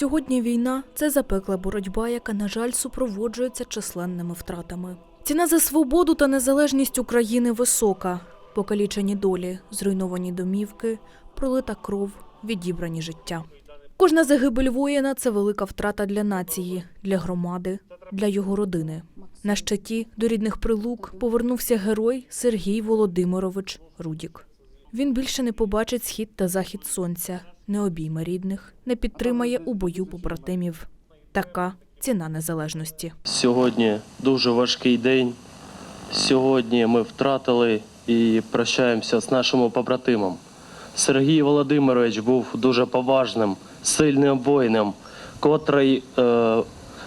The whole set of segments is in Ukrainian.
Сьогодні війна це запекла боротьба, яка, на жаль, супроводжується численними втратами. Ціна за свободу та незалежність України висока. Покалічені долі, зруйновані домівки, пролита кров, відібрані життя. Кожна загибель воїна це велика втрата для нації, для громади, для його родини. На щиті до рідних прилук повернувся герой Сергій Володимирович Рудік. Він більше не побачить схід та захід сонця, не обійме рідних, не підтримає у бою побратимів. Така ціна незалежності. Сьогодні дуже важкий день. Сьогодні ми втратили і прощаємося з нашим побратимом. Сергій Володимирович був дуже поважним, сильним воїном, котрий е,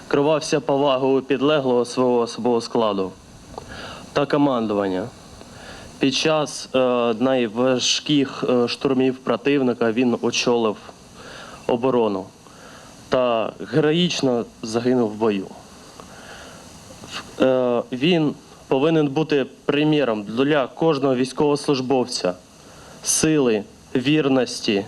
керувався повагою підлеглого свого особового складу та командування. Під час е, найважких е, штурмів противника він очолив оборону та героїчно загинув в бою. Е, Він повинен бути приміром для кожного військовослужбовця сили, вірності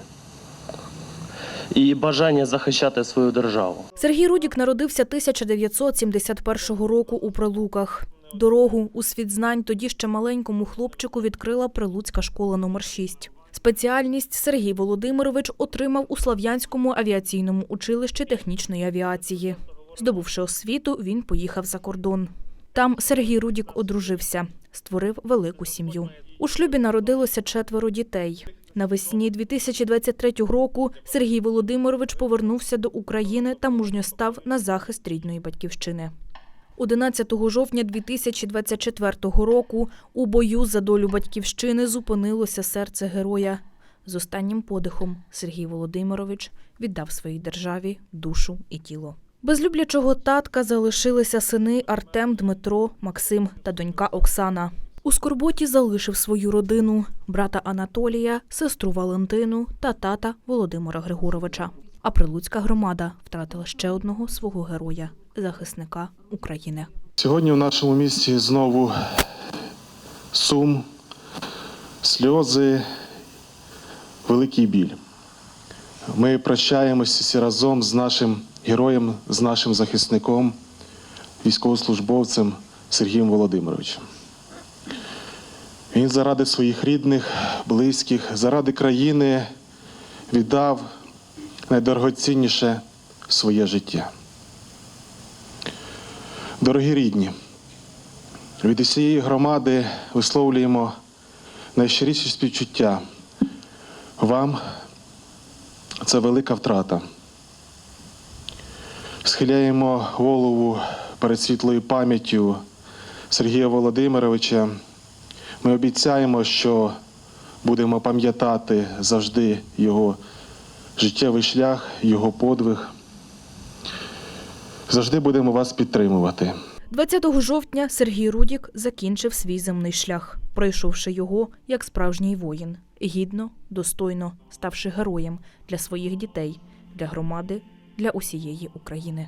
і бажання захищати свою державу. Сергій Рудік народився 1971 року у Прилуках. Дорогу у світ знань тоді ще маленькому хлопчику відкрила Прилуцька школа номер 6. Спеціальність Сергій Володимирович отримав у Слав'янському авіаційному училищі технічної авіації. Здобувши освіту, він поїхав за кордон. Там Сергій Рудік одружився, створив велику сім'ю. У шлюбі народилося четверо дітей. Навесні 2023 року Сергій Володимирович повернувся до України та мужньо став на захист рідної батьківщини. 11 жовтня 2024 року у бою за долю батьківщини зупинилося серце героя. З останнім подихом Сергій Володимирович віддав своїй державі душу і тіло. Без люблячого татка залишилися сини Артем, Дмитро, Максим та донька Оксана. У скорботі залишив свою родину брата Анатолія, сестру Валентину та тата Володимира Григоровича. А прилуцька громада втратила ще одного свого героя захисника України. Сьогодні в нашому місті знову сум, сльози, великий біль. Ми прощаємося разом з нашим героєм, з нашим захисником, військовослужбовцем Сергієм Володимировичем. Він заради своїх рідних, близьких, заради країни віддав найдорогоцінніше своє життя. Дорогі рідні, від усієї громади висловлюємо найщиріші співчуття. Вам це велика втрата. Схиляємо голову перед світлою пам'яттю Сергія Володимировича. Ми обіцяємо, що будемо пам'ятати завжди його життєвий шлях, його подвиг. Завжди будемо вас підтримувати. 20 жовтня Сергій Рудік закінчив свій земний шлях, пройшовши його як справжній воїн, гідно, достойно ставши героєм для своїх дітей, для громади, для усієї України.